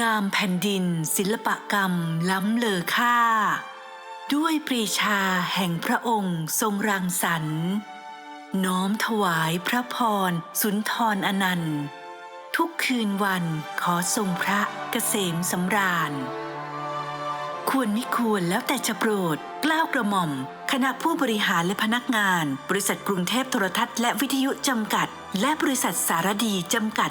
งามแผ่นดินศิลปกรรมล้ำเลอค่า ด้วยปรีชาแห่งพระองค์ทรงรังสรรค์ น้อมถวายพระพรสุนทรอนันต์ ทุกคืนวันขอทรงพระเกษมสำราญ ควรมิควรแล้วแต่จะโปรดกล้าวกระหม่อม คณะผู้บริหารและพนักงาน บริษัทกรุงเทพโทรทัศน์และวิทยุจำกัด และบริษัทสารดีจำกัด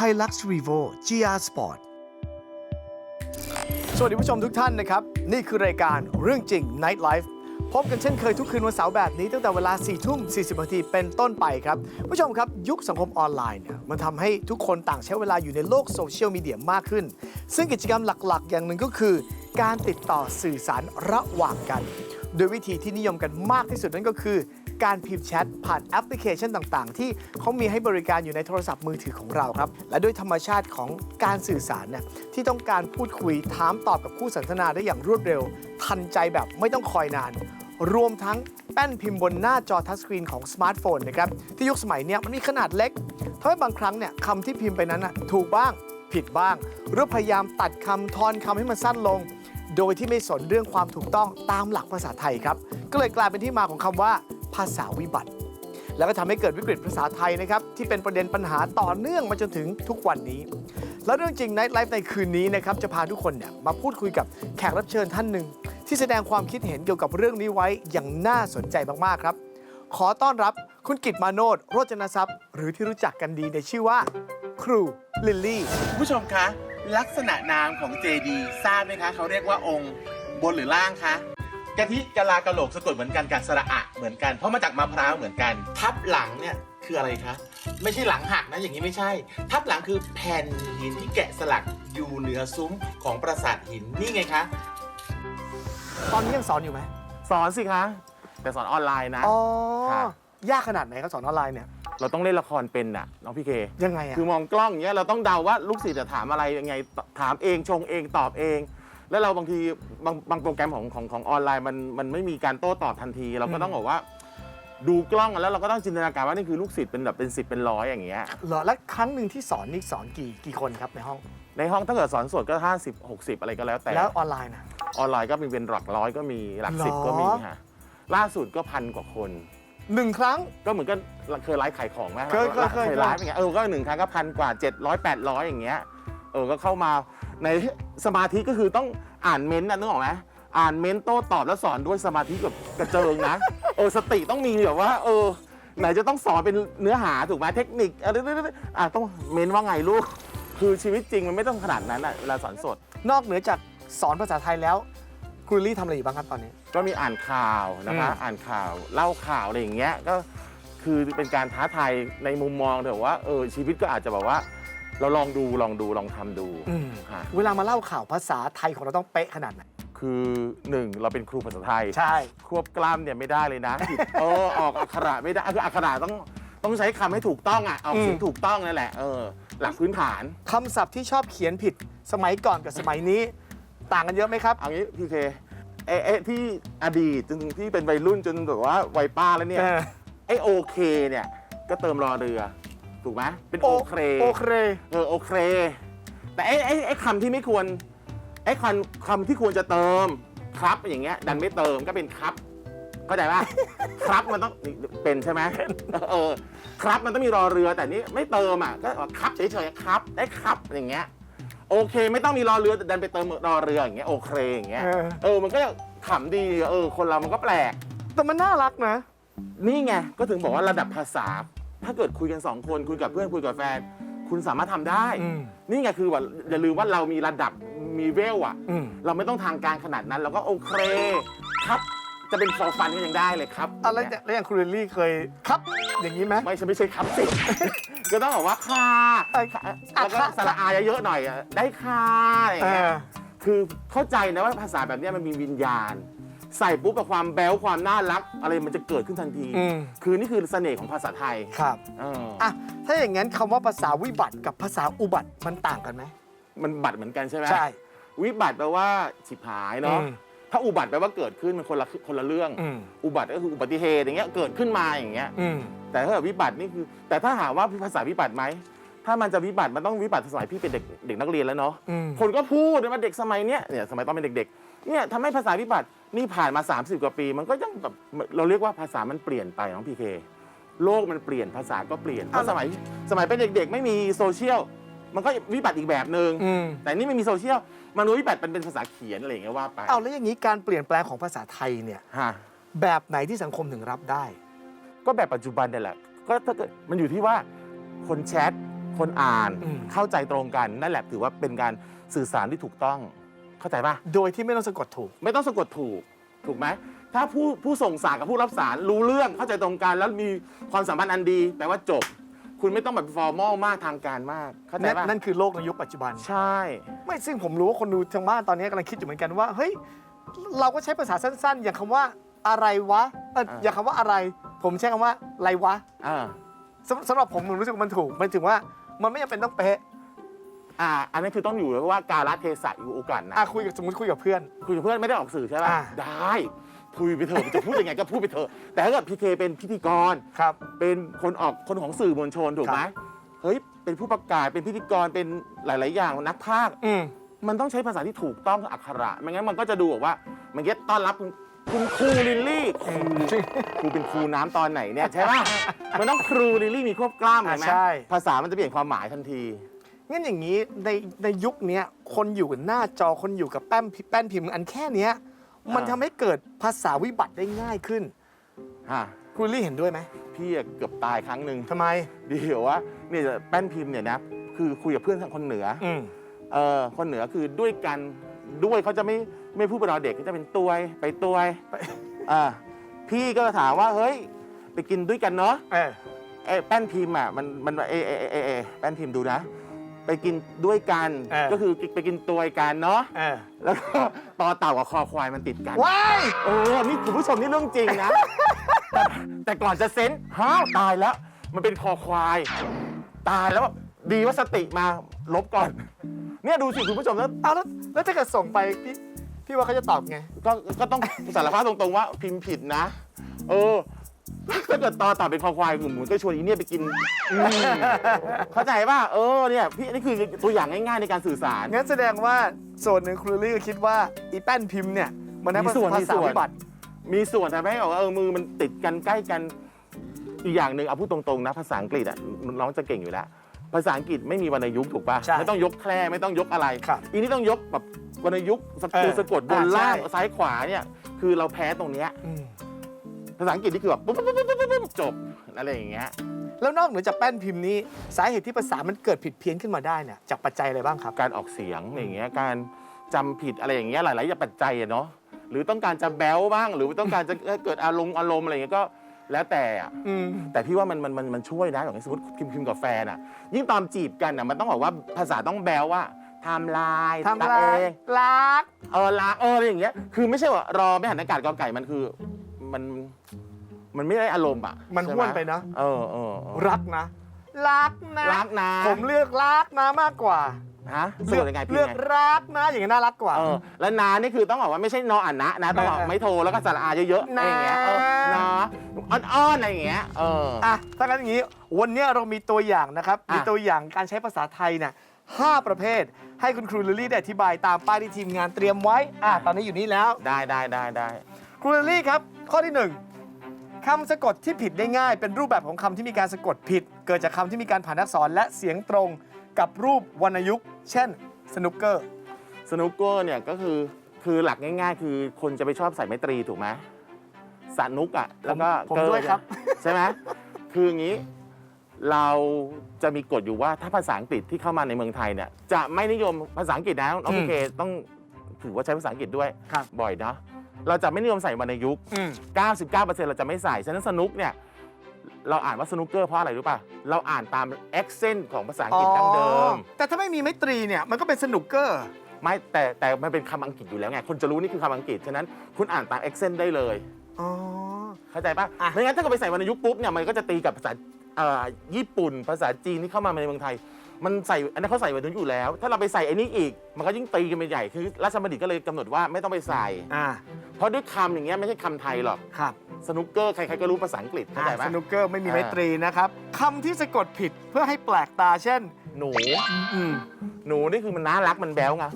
Hilux Revo GR Sport สวัสดีผู้ชมทุกท่านนะครับ นี่คือรายการเรื่องจริง Night Life พบกันเช่นเคยทุกคืนวันเสาร์แบบนี้ตั้งแต่เวลา4ทุ่ม40นาทีเป็นต้นไปครับผู้ชมครับยุคสังคมออนไลน์เนี่ยมันทำให้ทุกคนต่างใช้เวลาอยู่ในโลกโซเชียลมีเดียมากขึ้น ซึ่งกิจกรรมหลักๆ อย่างหนึ่งก็คือ การติดต่อสื่อสารระหว่างกัน โดยวิธีที่นิยมกันมากที่สุดนั่นก็คือ การพิมพ์แชทผ่านแอปพลิเคชันต่างๆ ที่เขามีให้บริการอยู่ในโทรศัพท์มือถือของเราครับ และด้วยธรรมชาติของการสื่อสารเนี่ยที่ต้องการพูดคุยถามตอบกับคู่สนทนาได้อย่างรวดเร็ว ทันใจแบบไม่ต้องคอยนาน รวมทั้งแป้นพิมพ์บนหน้าจอทัชสกรีนของสมาร์ทโฟนนะครับที่ยุคสมัยนี้มันมีขนาดเล็กทำให้บางครั้งเนี่ยคำที่พิมพ์ไปนั้นนะถูกบ้างผิดบ้าง หรือพยายามตัดคำทอนคำให้มันสั้นลง โดยที่ไม่สนเรื่องความถูกต้องตามหลักภาษาไทยครับ ก็เลยกลายเป็นที่มาของคำว่า ภาษาวิบัติ แล้วก็ทำให้เกิดวิกฤตภาษาไทยนะครับ ที่เป็นประเด็นปัญหาต่อเนื่องมาจนถึงทุกวันนี้ และเรื่องจริง Night Life ในคืนนี้นะครับจะพาทุกคนเนี่ยมาพูดคุยกับแขกรับเชิญท่านหนึ่งที่แสดงความคิดเห็นเกี่ยวกับเรื่องนี้ไว้อย่างน่าสนใจมากๆครับ ขอต้อนรับคุณกิตมาโนดโรจนทรัพย์ หรือที่รู้จักกันดีในชื่อว่า ครูลิลลี่ผู้ชมคะ ลักษณะนามของเจดีทราบไหมคะ เขาเรียกว่าองค์บนหรือล่างคะ กะทิกะลากะโหลกสะกดเหมือนกันกับสระอะเหมือนกัน เพราะมาจากมะพร้าวเหมือนกัน ทับหลังเนี่ยคืออะไรคะ ไม่ใช่หลังหักนะอย่างนี้ไม่ใช่ ทับหลังคือแผ่นหินที่แกะสลักอยู่เหนือซุ้มของปราสาทหินนี่ไงคะตอนนี้ยังสอนอยู่ไหมสอนสิคะแต่สอนออนไลน์นะ อ๋อ ครับ ยากขนาดไหนครับสอนออนไลน์เนี่ย เราต้องเล่นละครเป็นน่ะน้องพี่เค ยังไงอะคือมองกล้องอย่างเงี้ยเราต้องเดาว่าลูกศิษย์จะถามอะไรยังไงถามเองชงเองตอบเอง แล้วเราบางทีบางบางโปรแกรมของของของออนไลน์มันมันไม่มีการโต้ตอบทันที เราก็ต้องบอกว่า ดูกล้องแล้วเราก็ต้องจินตนาการว่านี่คือลูกศิษย์เป็นแบบเป็นสิบเป็นร้อยอย่างเงี้ย เหรอแล้วครั้งหนึ่งที่สอนนี่สอนกี่กี่คนครับในห้อง ในห้องถ้าเกิดสอนสดก็ 50 60 อะไรก็แล้วแต่ แล้วออนไลน์นะ ออนไลน์ก็มีเป็นหลักร้อยก็มีหลักหรอสิบก็มีฮะล่าสุดก็พันกว่าคน หนึ่งครั้ง ก็เหมือนกันเคยไลฟ์ขายของไหมเคยเคยเคย ไลฟ์อย่างเงี้ยเออก็หนึ่งครั้งก็พันกว่า 700 800 อย่างเงี้ยเออก็เข้ามา ในสมาธิก็คือต้องอ่านเม้นต์นะนึกออกไหมอ่านเม้นต์โต้ตอบแล้วสอนด้วยสมาธิกับกระเจิงนะเออสติต้องมีแบบว่า เออ ไหนจะต้องสอนเป็นเนื้อหาถูกไหมเทคนิคอะไรอะต้องเม้นว่าไงลูก คือชีวิตจริงมันไม่ต้องขนาดนั้นอะเวลาสอนสด นอกเหนือจากสอนภาษาไทยแล้วครูลี่ทำอะไรอยู่บ้างครับตอนนี้ ก็มีอ่านข่าวนะคะอืมอ่านข่าวเล่าข่าวอะไรอย่างเงี้ยก็คือเป็นการท้าทายในมุมมองเถอะว่าเออชีวิตก็อาจจะแบบว่า เราลองดูลองดูลองทำดูค่ะเวลามาเล่าข่าวภาษาไทยของเราต้องเป๊ะขนาดไหนคือหนึ่งเราเป็นครูภาษาไทย ใช่ ควบกล้ามเนี่ยไม่ได้เลยนะ ผิดเออออกอักขระไม่ได้คืออักขระต้องต้องใช้คำให้ถูกต้องอะออกเสียงอืม ถูกต้องนั่นแหละเออ หลักพื้นฐาน คำศัพท์ที่ชอบเขียนผิดสมัยก่อนกับสมัยนี้ ต่างกันเยอะไหมครับ เอางี้พี่เคเอะเอะที่อดีตจนถึงที่เป็นวัยรุ่นจนแบบว่าวัยป้าแล้วเนี่ยเออ ไอโอเคเนี่ยก็เติมรอเรือ ถูกไหมเป็นโอเคโอเคเออโอเค แต่ไอไอไอคำที่ไม่ควรไอคำคำที่ควรจะเติมครับอย่างเงี้ย ดันไม่เติมก็เป็นครับเข้าใจป่ะ ครับมันต้องเป็นใช่ไหมเออ ครับมันต้องมีรอเรือแต่นี่ไม่เติมอะก็ครับเฉยๆครับ ได้ครับอย่างเงี้ย โอเค ไม่ต้องมีรอเรือแต่ดันไปเติมรอเรืออย่างเงี้ยโอเคอย่างเงี้ยเออเออมันก็ขำดีเออ คนเรามันก็แปลก แต่มันน่ารักนะ นี่ไงก็ถึงบอกว่าระดับภาษา ถ้าเกิดคุยกันสองคนคุยกับเพื่อนคุยกับแฟน คุณสามารถทำได้ อืม นี่ไงคือว่าอย่าลืมว่าเรามีระดับมีเวลอะอืม เราไม่ต้องทางการขนาดนั้นเราก็โอเคครับ จะเป็นฟอร์ฟันก็ยังได้เลยครับอะไรเนี่ยแล้วอย่างคุณลิลลี่เคยครับ อย่างนี้ไหม ไม่ใช่ไม่ใช่ครับสิ ก็ต้องบอกว่าค่ะเอ้ยแล้วก็อะค่ะ สระอายเยอะๆหน่อยอะได้ค่ะอะไรอย่างเอเงี้ยอคือเข้าใจนะว่าภาษาแบบเนี้ยมันมีวิญญาณ ใส่ปุ๊บกับความแบ๊วความน่ารัก อะไรมันจะเกิดขึ้นทันที อืม คือนี่คือเสน่ห์ของภาษาไทยครับเอออะถ้าอย่างนั้นคำว่าภาษาวิบัติกับภาษาอุบัติมันต่างกันไหมมันบัตรเหมือนกันใช่ไหม ใช่ วิบัติแปลว่าฉิบหายเนาะ อืมถ้าอุบัติแปลว่าเกิดขึ้นมันคนละคนละเรื่อง อืม อุบัติก็คืออุบัติเหตุอย่างเงี้ยเกิดขึ้นมาอย่างเงี้ย อืม แต่ถ้าแบบวิบัตินี่คือ แต่ถ้าหากว่าภาษาวิบัติไหม ถ้ามันจะวิบัติมันต้องวิบัติสมัยพี่เป็นเด็กเด็กนักเรียนแล้วเนาะ อืม คนก็พูดว่าเด็กสมัยเนี้ยเนี่ยสมัยตอนเป็นเด็กๆ เนี่ยทำให้ภาษาวิบัติ นี่ผ่านมา 30 กว่าปี มันก็ยังแบบเราเรียกว่าภาษามันเปลี่ยนไปน้องพีเคโลกมันเปลี่ยนภาษาก็เปลี่ยนเพราะสมัยสมัยเป็นเด็กๆ ไม่มีโซเชียลมันก็วิบัติอีกแบบหนึ่งอืมแต่นี่ไม่มีโซเชียลมันวิบัติเป็นเป็นภาษาเขียนอะไรอย่างเงี้ยว่าไปเอาแล้วอย่างนี้การเปลี่ยนแปลงของภาษาไทยเนี่ยฮะแบบไหนที่สังคมถึงรับได้ ก็แบบปัจจุบันนี่แหละก็ถ้าเกิดมันอยู่ที่ว่าคนแชทคนอ่านอืมเข้าใจตรงกันนั่นแหละถือว่าเป็นการสื่อสารที่ถูกต้อง เข้าใจป่ะ โดยที่ไม่ต้องสะกดถูก ไม่ต้องสะกดถูก ถูกไหม ถ้าผู้ผู้ส่งสารกับผู้รับสารรู้เรื่องเข้าใจตรงกันแล้วมีความสัมพันธ์อันดีแปลว่าจบ คุณไม่ต้องแบบฟอร์มอลมากทางการมาก เข้าใจนั่นป่ะนั่นคือโลกในยุคปัจจุบัน ใช่ ไม่ซึ่งผมรู้ว่าคนดูทางบ้านตอนนี้กำลังคิดอยู่เหมือนกันว่าเฮ้ยเราก็ใช้ภาษาสั้น ๆ อย่างคำว่าอะไรวะเอ่ออย่างคำว่าอะไร ผมใช้คำว่าอะไรวะอ่า สำสำหรับผมผมรู้สึกว่ามันถูกมันถึงว่ามันไม่จำเป็นต้องเป๊ะ อ่าอันนั้นคือต้องอยู่ว่าการละเทศะอยู่โอกาสนะอะคุยกับสมมติคุยกับเพื่อน คุยกับเพื่อนไม่ได้ออกสื่อใช่ป่ะอ่า ได้คุยไปเถอะจะพูดยังไงก็พูดไปเถอะแต่ถ้าเกิดพีเคเป็นพิธีกร ครับ เป็นคนออกคนของสื่อมวลชนถูกไหมครับ เฮ้ยเป็นผู้ประกาศเป็นพิธีกรเป็นหลาย ๆ อย่างนักพากย์อืม มันต้องใช้ภาษาที่ถูกต้องอักขระไม่งั้นมันก็จะดูแบบว่ามันเก็ตต้อนรับคุณคุณครูลิลลี่ครูครูเป็นครูน้ำตอนไหนเนี่ยใช่ป่ะมันต้องครูลิลลี่มีควบกล้ามเห็นไหมอะใช่ ภาษามันจะเปลี่ยนความหมายทันที งั้นอย่างนี้ในในยุคเนี้ยคนอยู่กับหน้าจอคนอยู่กับแป้นพิแป้นพิมพ์อันแค่เนี้ย มันทำให้เกิดภาษาวิบัติได้ง่ายขึ้นฮะคุณลี่เห็นด้วยไหมพี่อะเกือบตายครั้งหนึ่งทำไม เดี๋ยวว่าเนี่ยแป้นพิมพ์เนี่ยนะคือคุยกับเพื่อนทางคนเหนืออืม เออคนเหนือคือด้วยกันด้วยเขาจะไม่ไม่พูดเป็นเราเด็กเขาจะเป็นตวยไปตวยไป อ่าพี่ก็ถามว่าเฮ้ย ไปกินด้วยกันเนาะ เออ ไอ้แป้นพิมพ์อะมันมันเอเอเอเอเอแป้นพิมพ์ดูนะ ไปกินด้วยกันเออ ก็คือไปกินตวยกันเนาะเออแล้วก็ตอเต่ากับคอควายมันติดกันว้ายเออนี่คุณผู้ชมนี่เรื่องจริงนะแต่แต่ก่อนจะเซนฮ้าวตายแล้ว มันเป็นคอควาย ตายแล้วดีว่าสติมาลบก่อน เนี่ยดูสิคุณผู้ชมแล้ว เอาแล้วแล้วถ้าเกิดส่งไปพี่พี่ว่าเขาจะตอบไง ก็ก็ต้องสารภาพตรงๆว่าพิมพ์ผิดนะ เออ ถ้าเกิดตอต่อเป็นคอควายคือเหมือนก็ชวนอีเนี่ยไปกินอืมเข้าใจป่ะเออเนี่ย พี่นี่คือตัวอย่างง่ายๆในการสื่อสาร งั้นแสดงว่าส่วนหนึ่งครูลี่ก็คิดว่าอีแป้นพิมพ์เนี่ยมันทำให้มีส่วนภามีษาส่วน วิบัติ มีส่วนทำให้แบบว่าเออมือมันติดกันใกล้กันอีกอย่างหนึ่งเอาพูดตรงๆนะภาษาอังกฤษอะน้องจะเก่งอยู่แล้ว ภาษาอังกฤษไม่มีวรรณยุกต์ถูกป่ะใช่ไม่ต้องยกแคร่ไม่ต้องยกอะไรครับอีนี่ต้องยกแบบวรรณยุกต์สเออตัวสะกดบนอ่าใช่ ล่างซ้ายขวาเนี่ยคือเราแพ้ตรงเนี้ย อืม ภาษาอังกฤษนี่คือแบบปุ๊บปุ๊บปุ๊บปุ๊บปุ๊บจบอะไรอย่างเงี้ย แล้วนอกเหนือจากแป้นพิมพ์นี้สาเหตุที่ภาษามันเกิดผิดเพี้ยนขึ้นมาได้เนี่ยจากปัจจัยอะไรบ้างครับ การออกเสียงอย่างเงี้ยการจำผิดอะไรอย่างเงี้ยหลายๆอย่างปัจจัยอะเนาะหรือต้องการจะแบ๊วบ้าง หรือต้องการจะเกิดอารมณ์อารมณ์อะไรอย่างเงี้ยก็แล้วแต่อะอืม แต่พี่ว่ามันมันมันมันช่วยนะอย่างสมมติพิมพ์พิมพ์กับแฟนอะยิ่งตอนจีบกันอะมันต้องบอกว่าภาษาต้องแบ๊วว่าทม์ไลน์ทำลาเอยงรัก เออลาเอออะไรอย่างเงี้ย คือไม่ใช่ว่ารอไม่หันอากาศกอไก่มันคือ มันมันไม่ได้อารมณ์อะมันใช่ห้หวนไปนะ เออเออเออรักนะ รักนะ รักนะผมเลือกรักนะมากกว่า ฮะสะกดยังไงพี่เลือกไงรักนะ อย่างนี้น่ารักกว่า เออแล้วนานี่คือต้องบอกว่าไม่ใช่นออ่านนะนะต้องบอกเออไม่โทรแล้วก็สระอาเยอะๆอะไรอย่างเงี้ยเออนะ นะอ้อนๆอะไรอย่างเงี้ยเออ อะถ้างั้นอย่างนี้ วันนี้เรามีตัวอย่างนะครับ อะ มีตัวอย่างการใช้ภาษาไทยเนี่ยห้าประเภท ให้คุณครูลิลลี่ได้อธิบายตามป้ายที่ทีมงานเตรียมไว้ อะ ตอนนี้อยู่นี่แล้ว ได้ได้ได้ได้ ครูลิลลี่ครับ ข้อที่หนึ่งคำสะกดที่ผิดได้ง่าย เป็นรูปแบบของคำที่มีการสะกดผิด เกิดจากคำที่มีการผ่านอักษรและเสียงตรงกับรูปวรรณยุกต์ เช่น สนุกเกอร์ สนุกเกอร์เนี่ยก็คือคือหลักง่าย ๆ คือคนจะไปชอบใส่ไม้ตรีถูกไหมสนุกอะแล้วก็ผมเกอด้วยครับ ใช่ไหมคืออย่างนี้เราจะมีกฎอยู่ว่าถ้าภาษาอังกฤษที่เข้ามาในเมืองไทยเนี่ยจะไม่นิยมภาษาอังกฤษนะน้องอืมพีเคต้องถือว่าใช้ภาษาอังกฤษด้วย ครับ บ่อยนะ เราจะไม่นิยมใส่วรรณยุกต์อืม99%เราจะไม่ใส่ ฉะนั้นสนุกเนี่ย เราอ่านว่าสนุกเกอร์เพราะอะไรรู้ป่ะ เราอ่านตาม accent ของภาษาอังกฤษดั้งเดิม แต่ถ้าไม่มีไม้ตรีเนี่ย มันก็เป็นสนุกเกอร์ ไม่แต่แต่มันเป็นคำอังกฤษอยู่แล้วไง คนจะรู้นี่คือคำอังกฤษ ฉะนั้นคุณอ่านตาม accent ได้เลย อ๋อ เข้าใจป่ะ อะ ไม่งั้นถ้าเกิดไปใส่วรรณยุกต์ปุ๊บเนี่ยมันก็จะตีกับภาษาเอ่อญี่ปุ่น ภาษาจีนที่เข้ามาในเมืองไทย มันใส่อันนั้นเขาใส่วรรณยุกต์อยู่แล้ว ถ้าเราไปใส่ไอ้นี้อีก มันก็ยิ่งตีกันไปใหญ่คือราชบัณฑิตก็เลยกำหนดว่าไม่ต้องไปใส่ อ่าเพราะด้วยคำอย่างเงี้ยไม่ใช่คำไทยหรอกครับสนุกเกอร์ใครๆก็รู้ภาษาอังกฤษเข้าใจอ่าป่ะสนุกเกอร์ไม่มีอ่า ไม้ตรีนะครับคำที่สะกดผิดเพื่อให้แปลกตาเช่น หนู อืมหนูนี่คือมันน่ารักมันแบ๊วไง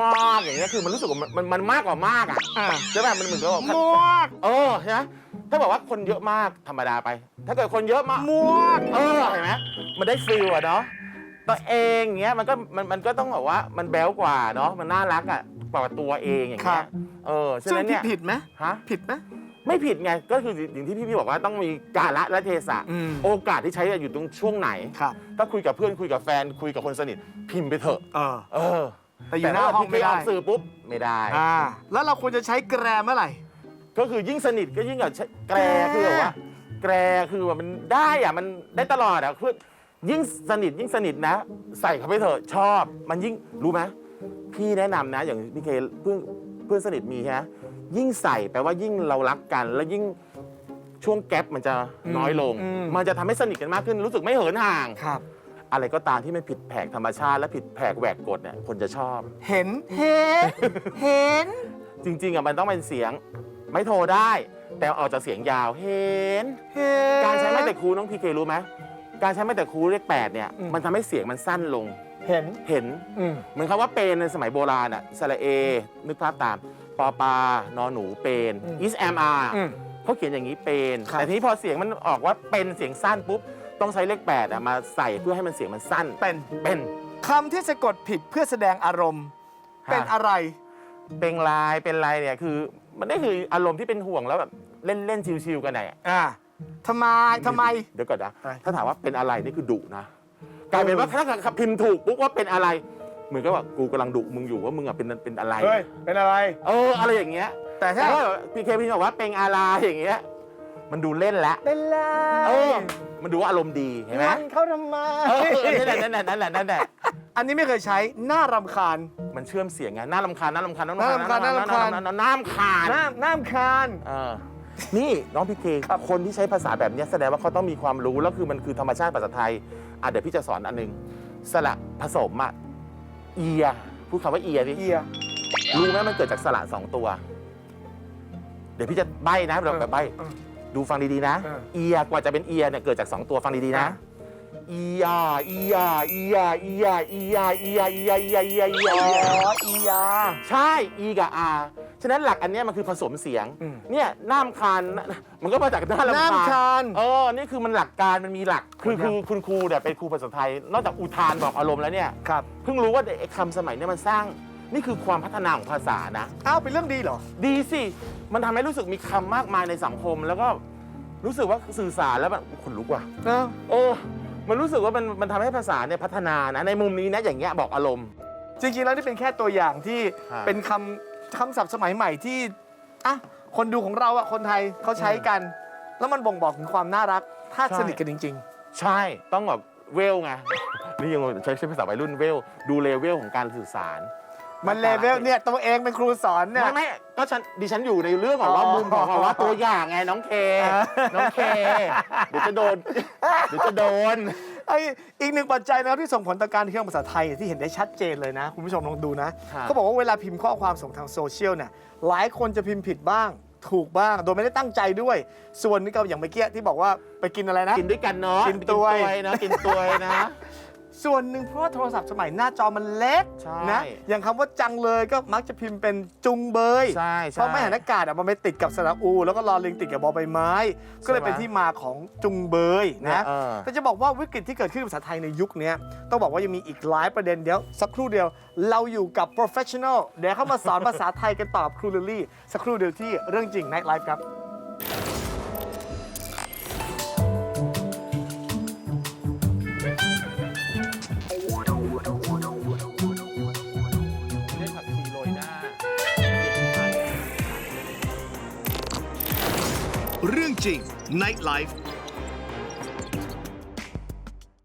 มากอย่างเงี้ยคือมันรู้สึกว่ามันมันมันมากกว่ามากอะอ่าใช่ป่ะมันเหมือนกับว่ามวกเออใช่ไหมถ้าบอกว่าคนเยอะมากธรรมดาไป ถ้าเกิดคนเยอะมากมวก เออเห็นไหมมันได้ฟิลอะเนาะ ตัวเองอย่างเงี้ยมันก็มันมันก็ต้องแบบว่ามันแบ๊วกว่าเนาะมันน่ารักอะกว่าตัวเองอย่างเงี้ยเออฉะซึ่งนั้นผิดเนี่ยผิดไหมฮะผิดไหม ไม่ผิดไงก็คืออย่างที่พี่พี่บอกว่าต้องมีกาละและเทศะอืม โอกาสที่ใช้อยู่ตรงช่วงไหน ครับถ้าคุยกับเพื่อนคุยกับแฟนคุยกับคนสนิทพิมพ์ไปเถอะ เออ เออแต่อยู่หน้าห้องไม่ได้ออกสื่อปุ๊บไม่ได้ อ่าแล้วเราควรจะใช้แกรเมื่อไหร่ ก็คือยิ่งสนิทก็ยิ่งแบบใช้แกรแกร คือแบบว่า แกรคือว่ามันได้อะมันได้ตลอดอะคือ ยิ่งสนิทยิ่งสนิทนะ ใส่เข้าไปเถอะชอบ มันยิ่งรู้ไหมพี่แนะนำนะ อย่างพี่เคเพื่อนเพื่อนสนิทมีฮะยิ่งใส่แปลว่ายิ่งเรารักกัน แล้วยิ่งช่วงแกลบมันจะน้อยลง อืม มันจะทำให้สนิทกันมากขึ้น รู้สึกไม่เหินห่าง ครับ อะไรก็ตามที่มันผิดแผกธรรมชาติ และผิดแผกแหวกกฎเนี่ยคนจะชอบ เห็นเห็นเห็น จริงๆอะมันต้องเป็นเสียงไม่โทรได้ แต่ออกจากเสียงยาวเห็น เห็น การใช้ไม้แต่ครูน้องพีเครู้ไหม การใช้ไม้แต่ครูเลขแปดเนี่ยอืม มันทำให้เสียงมันสั้นลงเห็น เห็น อืม เหมือนคำว่าเป็นในสมัยโบราณอะสระเอ นึกภาพตาม ปอปานอหนูเป็นอืม is am are อืมเขาเขียนอย่างนี้เป็นครับ แต่ทีนี้พอเสียงมันออกว่าเป็นเสียงสั้นปุ๊บ ต้องใช้เลขแปดอะมาใส่เพื่อให้มันเสียงมันสั้นเป็นเป็นคำที่สะกดผิดเพื่อแสดงอารมณ์ฮะเป็นอะไร เป็นลายเป็นลายเนี่ยคือ มันได้คืออารมณ์ที่เป็นห่วงแล้วแบบเล่นเล่นชิวๆกันไหนอ่า ทำไมทำไม เดี๋ยวก่อนนะ อะไร ถ้าถามว่าเป็นอะไรนี่คือดุนะ กลายเป็นว่าถ้าเกิดพิมพ์ถูกปุ๊บว่าเป็นอะไร เหมือนกับว่ากูกำลังดุมึงอยู่ว่ามึงอะเป็นเป็นอะไร เฮ้ย เป็นอะไร เอออะไรอย่างเงี้ย แต่ถ้าแต่ถ้าพีเคพิมพ์บอกว่าเป็นอะไรอย่างเงี้ย มันดูเล่นละ เป็นไรเออ มันดูว่าอารมณ์ดีเห็นไหมงอนเขาทำไมเออนั่นแหละนั่นแหละนั่นแหละนั่นแหละ อันนี้ไม่เคยใช้น่ารำคาญ มันเชื่อมเสียงไงน่ารำคาญน่ารำคาญน่ารำคาญน่ารำคาญน้ำคาญน้ำน้ำคาญเออ นี่น้องพีเคคนที่ใช้ภาษาแบบเนี้ยแสดงว่าเขาต้องมีความรู้ แล้วคือมันคือธรรมชาติภาษาไทยอะเดี๋ยวพี่จะสอนอันหนึง สระผสมอะเอีย พูดคำว่าเอียดิเอีย รู้ไหมมันเกิดจากสระสองตัว เดี๋ยวพี่จะใบ้นะเราแบบใบ้เออดูฟังดี ๆ นะ เออเอียกว่าจะเป็นเอียเนี่ยเกิดจากสองตัวฟังดี ๆ นะ อะ เอียเอียเอียเอียเอียเอียเอียเอียเอียเอียอ๋เอียออียา ใช่อีกับอา ฉะนั้นหลักอันเนี้ยมันคือผสมเสียงอืมเนี่ยน้ำคานมันก็มาจากน้าลำน้ำคาญเออ นี่คือมันหลักการมันมีหลัก คือครัคืบอคุณครูเนี่ยเป็นครูภาษาไทย นอกจากอุทานบอกอารมณ์แล้วเนี่ย ครับ เพิ่งรู้ว่าไอ้คำสมัยเนี้มันสร้าง นี่คือความพัฒนาของภาษานะ อ้าวเป็นเรื่องดีเหรอ ดีสิ มันทำให้รู้สึกมีคำมากมายในสังคม แล้วก็รู้สึกว่าสื่อสารแล้วมันขนลุกว่ะ เออ เออ มันรู้สึกว่ามันมันทำให้ภาษาเนี่ยพัฒนานะ ในมุมนี้นะอย่างเงี้ยบอกอารมณ์ จริงๆแล้วนี่เป็นแค่ตัวอย่างที่ครับเป็นคำ คำศัพท์สมัยใหม่ที่อะคนดูของเราอะคนไทยเขาใช้กัน แล้วมันบ่งบอกถึงความน่ารัก ถ้าสนิทกันจริง ใช่ต้องแบบเวลไง นี่ยังใช้ใช้ภาษาวัยรุ่นเวล ดูเลเวลของการสื่อสาร ๆ มันเลเวลเนี่ยตัวเองเป็นครูสอนเนี่ย ไม่ไม่ก็ฉันดิฉันอยู่ในเรื่องของว่าอ๋อมุมของแบบว่าตัวอย่างไงน้องเคอ่าน้องเค เดี๋ยวจะโดน เดี๋ยวจะโดน ไออีกหนึ่งปัจจัยนะครับที่ส่งผลต่อการเที่ยวภาษาไทยที่เห็นได้ชัดเจนเลยนะ คุณผู้ชมลองดูนะครับเขาบอกว่าเวลาพิมพ์ข้อความส่งทางโซเชียลเนี่ยหลายคนจะพิมพ์ผิดบ้าง ถูกบ้าง โดยไม่ได้ตั้งใจด้วย ส่วนนี้ก็อย่างเมื่อกี้ที่บอกว่าไปกินอะไรนะ กินด้วยกันเนาะกินตัวยนะกินตัวยนะ ส่วนหนึ่งเพราะว่าโทรศัพท์สมัยหน้าจอมันเล็กใช่ นะอย่างคำว่าจังเลยก็มักจะพิมพ์เป็นจุงเบย ใช่เพใช่ราะไม่หันอากาศอะมันไปติดกับสระอู แล้วก็รอลิงติดกับบอใบไม้ ก็เลยเป็นที่มาของจุงเบยเนี่ยนะเออ แต่จะบอกว่าวิกฤตที่เกิดขึ้นในภาษาไทยในยุคนี้ต้องบอกว่ายังมีอีกหลายประเด็นเดี๋ยว สักครู่เดียวเราอยู่กับ professional เดี๋ยวเข้ามาสอนภาษาไทยกันตอบครูลิลลี่สักครู่เดียวที่เรื่องจริง Night Life ครับ จริง Night Life